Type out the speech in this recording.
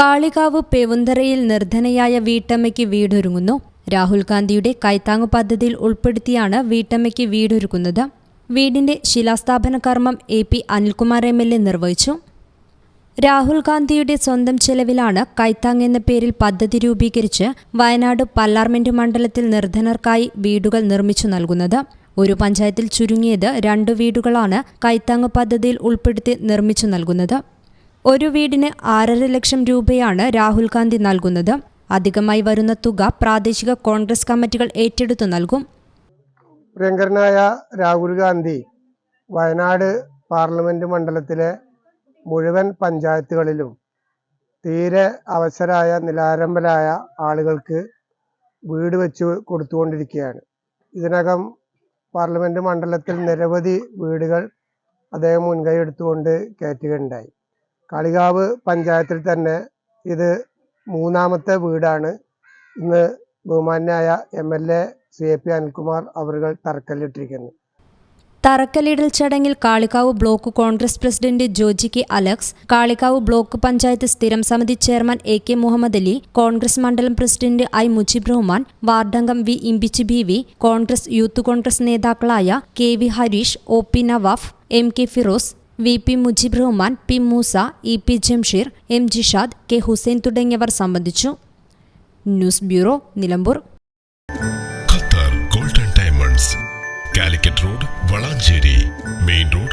കാളികാവ് പെവുന്തറയിൽ നിർധനയായ വീട്ടമ്മയ്ക്ക് വീടൊരുങ്ങുന്നു. രാഹുൽ ഗാന്ധിയുടെ കൈത്താങ് പദ്ധതിയിൽ ഉൾപ്പെടുത്തിയാണ് വീട്ടമ്മയ്ക്ക് വീടൊരുക്കുന്നത്. വീടിന്റെ ശിലാസ്ഥാപന കർമ്മം A P Anilkumar M L A നിർവഹിച്ചു. രാഹുൽ ഗാന്ധിയുടെ സ്വന്തം ചെലവിലാണ് കൈത്താങ് എന്ന പേരിൽ പദ്ധതി രൂപീകരിച്ച് വയനാട് പല്ലാർമെന്റ് മണ്ഡലത്തിൽ നിർധനർക്കായി വീടുകൾ നിർമ്മിച്ചു നൽകുന്നത്. ഒരു പഞ്ചായത്തിൽ ചുരുങ്ങിയത് രണ്ട് വീടുകളാണ് കൈത്താങ് പദ്ധതിയിൽ ഉൾപ്പെടുത്തി നിർമ്മിച്ചു നൽകുന്നത്. ഒരു വീടിന് ആറര ലക്ഷം രൂപയാണ് രാഹുൽ ഗാന്ധി നൽകുന്നത്. അധികമായി വരുന്ന തുക പ്രാദേശിക കോൺഗ്രസ് കമ്മിറ്റികൾ ഏറ്റെടുത്തു നൽകും. പ്രിയങ്കരനായ രാഹുൽ ഗാന്ധി വയനാട് പാർലമെന്റ് മണ്ഡലത്തിലെ മുഴുവൻ പഞ്ചായത്തുകളിലും തീരെ അവസരായ നിലാരംബരായ ആളുകൾക്ക് വീട് വെച്ച് കൊടുത്തുകൊണ്ടിരിക്കുകയാണ്. ഇതിനകം പാർലമെന്റ് മണ്ഡലത്തിൽ നിരവധി വീടുകൾ അദ്ദേഹം മുൻകൈ എടുത്തുകൊണ്ട് കയറ്റുകയുണ്ടായി. കാളികാവ് പഞ്ചായത്തിൽ തന്നെ ഇത് മൂന്നാമത്തെ വീടാണ്. ഇന്ന് ബഹുമാന്യായ M L A C A P Anilkumar അവരുകൾ തറക്കല്ലിട്ടിരിക്കുന്നത് തറക്കല്ലിടൽ ചടങ്ങിൽ Kalikavu block Congress president Joji K Alex Kalikavu block panchayat സ്ഥിരം സമിതി chairman A K Muhammad Ali Congress മണ്ഡലം president I Mujeeb Rahman വാർഡംഗം V Imbichi B V Congress youth Congress നേതാക്കളായ K V Harish O P Nawaf M K Firoz V P Mujeeb Rahman P Moosa E P Jamsheer M Jishad K Hussain തുടങ്ങിയവർ സംബന്ധിച്ചു. News bureau Nilambur. Qatar golden diamonds Calicut road Valanchery main road